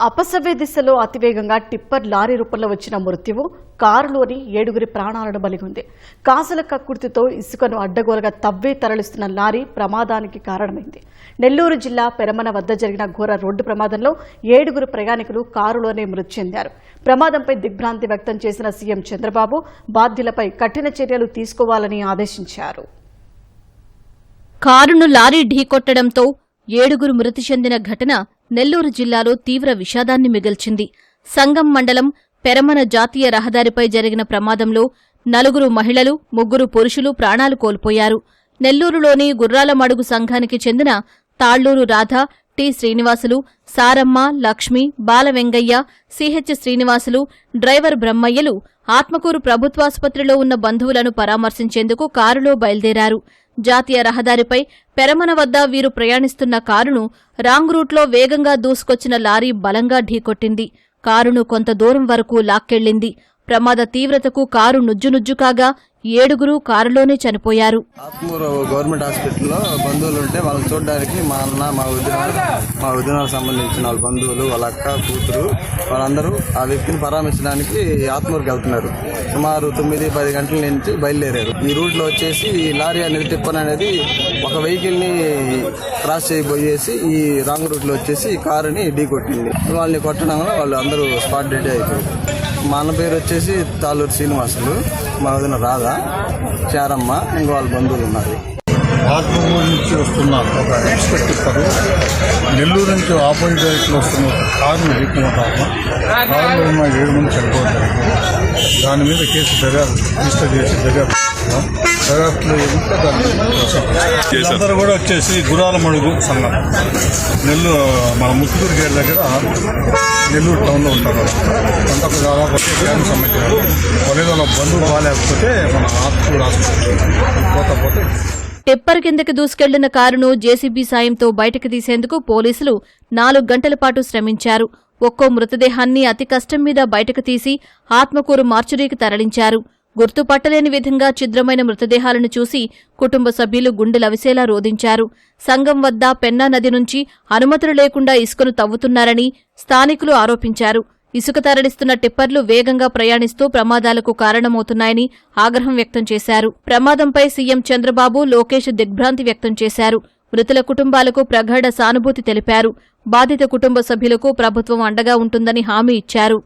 అపసవ్య దిశలో అతివేగంగా టిప్పర్ లారీ రూపంలో వచ్చిన మృత్యువు కారులోని ఏడుగురి ప్రాణాలను బలిగొంది కాసుల కక్కుర్తితో ఇసుకను అడ్డగోలుగా తవ్వి తరలిస్తున్న లారీ ప్రమాదానికి కారణమైంది. నెల్లూరు జిల్లా పెరమన వద్ద జరిగిన ఘోర రోడ్డు ప్రమాదంలో ఏడుగురు ప్రయాణికులు కారులోనే మృతి చెందారు. ప్రమాదంపై దిగ్భ్రాంతి వ్యక్తం చేసిన సీఎం చంద్రబాబు బాధ్యులపై కఠిన చర్యలు తీసుకోవాలని ఆదేశించారు. కారును లారీ ఢీకొట్టడంతో ఏడుగురు మృతి చెందిన ఘటన నెల్లూరు జిల్లాలో తీవ్ర విషాదాన్ని మిగిల్చింది. సంగం మండలం పెరమన జాతీయ రహదారిపై జరిగిన ప్రమాదంలో నలుగురు మహిళలు ముగ్గురు పురుషులు ప్రాణాలు కోల్పోయారు. నెల్లూరులోని గుర్రాలమడుగు సంఘానికి చెందిన Talluru Radha T Srinivasulu Saramma Lakshmi Balavengaiah CH Srinivasulu driver బ్రహ్మయ్యలు Atmakur ప్రభుత్వాసుపత్రిలో ఉన్న బంధువులను పరామర్శించేందుకు కారులో బయలుదేరారు. జాతీయ రహదారిపై పెరమన వద్ద వీరు ప్రయాణిస్తున్న కారును రాంగ్ రూట్లో వేగంగా దూసుకొచ్చిన లారీ బలంగా ఢీకొట్టింది. కారును కొంత దూరం వరకు లాక్కెళ్ళింది ప్రమాద తీవ్రతకు కారు నుజ్జునుజ్జు కాగా ఏడుగురు కారులోనే చనిపోయారు. ఆత్మూరు గవర్నమెంట్ హాస్పిటల్లో బంధువులు ఉంటే వాళ్ళని చూడడానికి మా అన్న మా వదిన మా వదినకు సంబంధించిన వాళ్ళ బంధువులు వాళ్ళ అక్క కూతురు వాళ్ళందరూ ఆ వ్యక్తిని పరామర్శించడానికి ఆత్మూరుకి వెళ్తున్నారు. సుమారు తొమ్మిది పది గంటల నుంచి బయలుదేరారు. ఈ రూట్లో వచ్చేసి ఈ లారీ అనేది టిప్పన్ అనేది ఒక వెహికల్ని క్రాస్ చేయబోయేసి ఈ రాంగ్ రూట్లో వచ్చేసి ఈ కారుని ఢీ కొట్టింది. వాళ్ళని కొట్టడం వల్ల వాళ్ళు అందరూ స్పాట్ డెడ్ అయిపోయారు. మా అన్న పేరు వచ్చేసి తాలూరు శ్రీనివాసులు మా వదిన రాధా. చారమ్మ ఇంకా వాళ్ళ బంధువులు ఉన్నారు. ఆత్మూరు నుంచి వస్తున్న ఒక ఎక్స్ప్రెస్ టిప్పర్ నెల్లూరు నుంచి ఆపోజిట్ డైరెక్ట్లో వస్తున్న ఒక కారును ఢీకొనడం కారులో ఉన్న ఏడు మంది చనిపోతారు దాని మీద కేసు దర్యాప్తు రిజిస్టర్ చేసి దర్యాప్తు దర్యాప్తులో ఏమిటో దాన్ని కూడా వచ్చేసి గురాల మడుగు సంఘం. నెల్లూరు మన ముత్తుకూరు గేట్ దగ్గర నెల్లూరు టౌన్లో ఉంటారు. అంతకు దాదాపు గ్రామం సంబంధించిన వాళ్ళు వాళ్ళ బంధువు బాగాలేకపోతే మన ఆత్మూరు హాస్పిటల్ పోతా పోతే టిప్పర్ కిందకి దూసుకెళ్ళిన కారును జేసీబీ సాయంతో బయటకు తీసేందుకు పోలీసులు నాలుగు గంటల పాటు శ్రమించారు. ఒక్కో మృతదేహాన్ని అతి కష్టం మీద బయటకు తీసి ఆత్మకూరు మార్చురీకి తరలించారు. గుర్తుపట్టలేని విధంగా ఛిద్రమైన మృతదేహాలను చూసి కుటుంబ సభ్యులు గుండెలవిసేలా రోధించారు. సంగం వద్ద పెన్నా నది నుంచి అనుమతులు లేకుండా ఇసుకను తవ్వుతున్నారని స్థానికులు ఆరోపించారు. ఇసుక తరలిస్తున్న టిప్పర్లు వేగంగా ప్రయాణిస్తూ ప్రమాదాలకు కారణమవుతున్నాయని ఆగ్రహం వ్యక్తం చేశారు. ప్రమాదంపై సీఎం చంద్రబాబు లోకేష్ దిగ్భ్రాంతి వ్యక్తం చేశారు. మృతుల కుటుంబాలకు ప్రగాఢ సానుభూతి తెలిపారు. బాధిత కుటుంబ సభ్యులకు ప్రభుత్వం అండగా ఉంటుందని హామీ ఇచ్చారు.